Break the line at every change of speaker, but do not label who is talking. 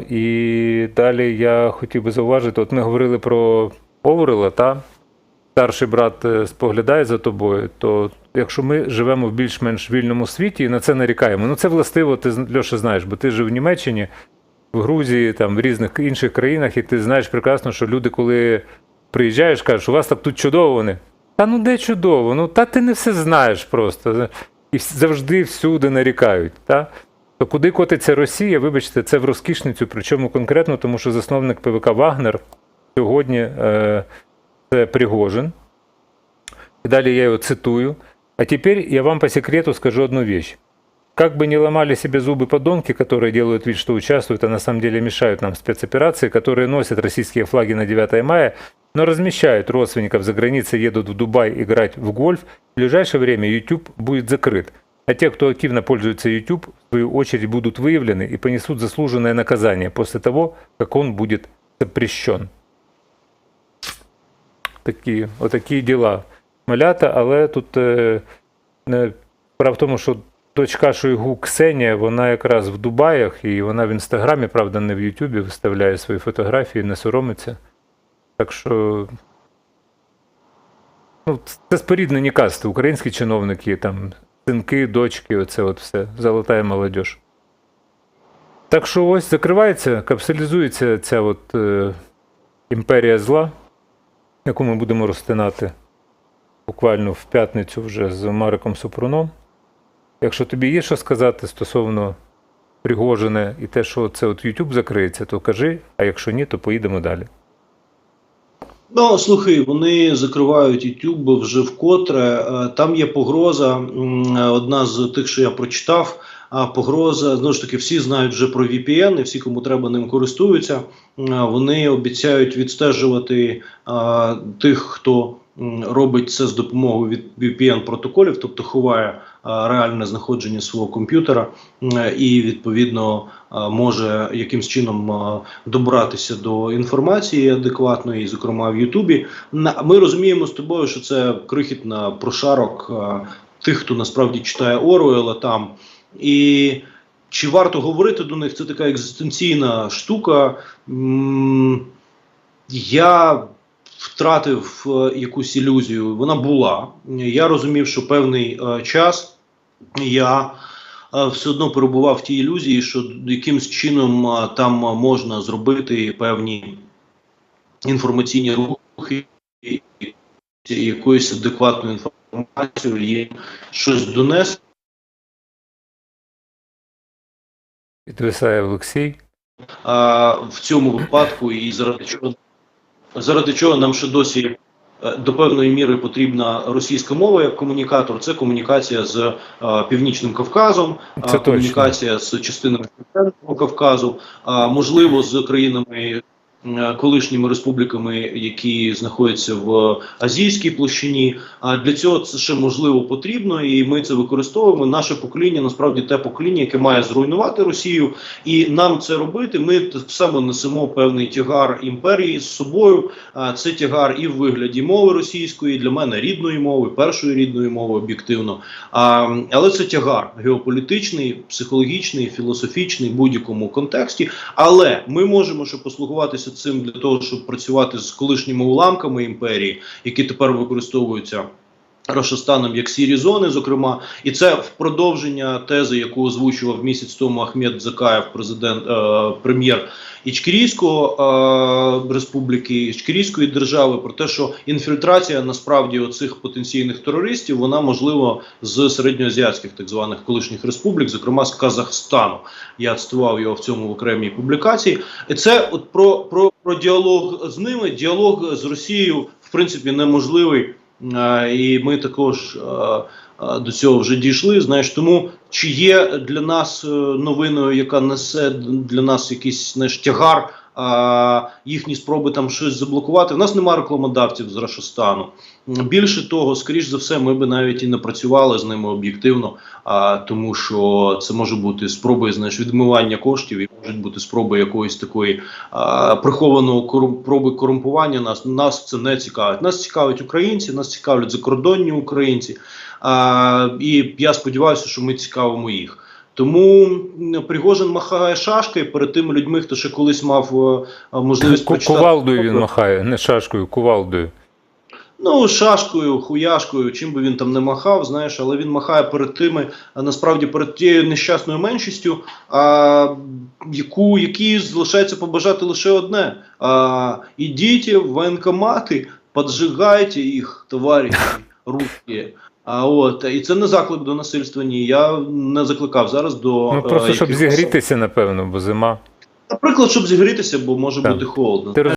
І далі я хотів би зауважити: от ми говорили про Оверела, та старший брат е, споглядає за тобою, то якщо ми живемо в більш-менш вільному світі і на це нарікаємо, ну це властиво, ти Льоша знаєш, бо ти жив в Німеччині, в Грузії, там в різних інших країнах, і ти знаєш прекрасно, що люди, коли приїжджаєш, кажуть, у вас так тут чудово вони. Та ну де чудово? Ну та ти не все знаєш просто. І завжди всюди нарікають. Та? То куди котиться Росія, вибачте, це в розкішницю, причому конкретно, тому що засновник ПВК Вагнер сьогодні е, це Пригожин. И далее я его цитую. А теперь я вам по секрету скажу одну вещь. Как бы ни ломали себе зубы подонки, которые делают вид, что участвуют, а на самом деле мешают нам в спецоперации, которые носят российские флаги на 9 мая, но размещают родственников за границей, едут в Дубай играть в гольф, в ближайшее время YouTube будет закрыт. А те, кто активно пользуется YouTube, в свою очередь будут выявлены и понесут заслуженное наказание после того, как он будет запрещен. Такі, отакі діла. Малята, але тут е, не, справа в тому, що дочка Шойгу Ксенія, вона якраз в Дубаях, і вона в інстаграмі, правда, не в Ютубі, виставляє свої фотографії, не соромиться. Так що. Ну, це споріднені касти, українські чиновники, там, синки, дочки, оце от все, золотая молодіж. Так що ось закривається, капсулізується ця от е, імперія зла, яку ми будемо розтинати буквально в п'ятницю вже з Мариком Супруном. Якщо тобі є що сказати стосовно Пригожине і те, що це от YouTube закриється, то кажи, а якщо ні, то поїдемо далі.
Ну, слухай, вони закривають YouTube вже вкотре. Е, Там є погроза. Одна з тих, що я прочитав. А погроза знову ж таки, всі знають вже про VPN, і всі, кому треба, ним користуються. Вони обіцяють відстежувати а, тих, хто робить це з допомогою VPN протоколів, тобто ховає реальне знаходження свого комп'ютера, і відповідно може якимсь чином добратися до інформації адекватної, зокрема в Ютубі. Ми розуміємо з тобою, що це крихітна прошарок тих, хто насправді читає Оруела там. І чи варто говорити до них? Це така екзистенційна штука. Я втратив е, якусь ілюзію. Вона була. Я розумів, що певний е, час я е, все одно перебував в тій ілюзії, що якимсь чином там можна зробити певні інформаційні рухи, якоюсь адекватною інформацією є щось донести.
Підвисає Олексій.
в цьому випадку, і заради чого заради чого нам ще досі е, до певної міри потрібна російська мова як комунікатор. Це комунікація з е, північним Кавказом,
Це
комунікація
точно.
з частинами Кавказу, можливо з країнами. Е, Колишніми республіками, які знаходяться в азійській площині, а для цього це ще можливо потрібно, і ми це використовуємо. Наше покоління насправді те покоління, яке має зруйнувати Росію, і нам це робити. Ми так само несемо певний тягар імперії з собою. А це тягар і в вигляді мови російської для мене рідної мови, першої рідної мови об'єктивно. Але це тягар геополітичний, психологічний, філософічний в будь-якому контексті. Але ми можемо ще послугуватися цим для того, щоб працювати з колишніми уламками імперії, які тепер використовуються. Рошостаном як сірі зони, зокрема, і це в продовження тези, яку озвучував місяць тому Ахмед Закаєв, президент е, прем'єр Ічкерійського е, республіки Ічкерійської держави, про те, що інфільтрація насправді оцих потенційних терористів вона можлива з середньоазіатських так званих колишніх республік, зокрема з Казахстану. Я цитував його в цьому в окремій публікації. І це от про, про, про діалог з ними. Діалог з Росією в принципі неможливий. Е, І ми також е, е, до цього вже дійшли. Знаєш, тому чи є для нас новиною, яка несе для нас якийсь знаєш, тягар, а, їхні спроби там щось заблокувати. В нас немає рекламодавців з Рашостану. Більше того, скоріш за все, ми би навіть і не працювали з ними об'єктивно, а, тому що це може бути спроби знаєш, відмивання коштів, і можуть бути спроби якоїсь такої а, прихованого корум, проби корумпування нас. Нас це не цікавить. Нас цікавить українці, нас цікавлять закордонні українці. А, і я сподіваюся, що ми цікавимо їх. Тому Пригожин махає шашкою перед тими людьми, хто ще колись мав е, можливість
Ку-
прочитати.
Кувалдою він махає, не шашкою, кувалдою.
Ну, шашкою, хуяшкою, чим би він там не махав, знаєш, але він махає перед тими, а насправді перед тією нещасною меншістю, а, яку, якій залишається побажати лише одне. А, ідіть в воєнкомати, поджигайте їх, товариші русські. А от і це не заклик до насильства. Ні, я не закликав зараз до
Ну
е,
просто щоб
якихось-
зігрітися, напевно, бо зима.
Наприклад, щоб зігрітися, бо може
Так.
бути холодно.
Ти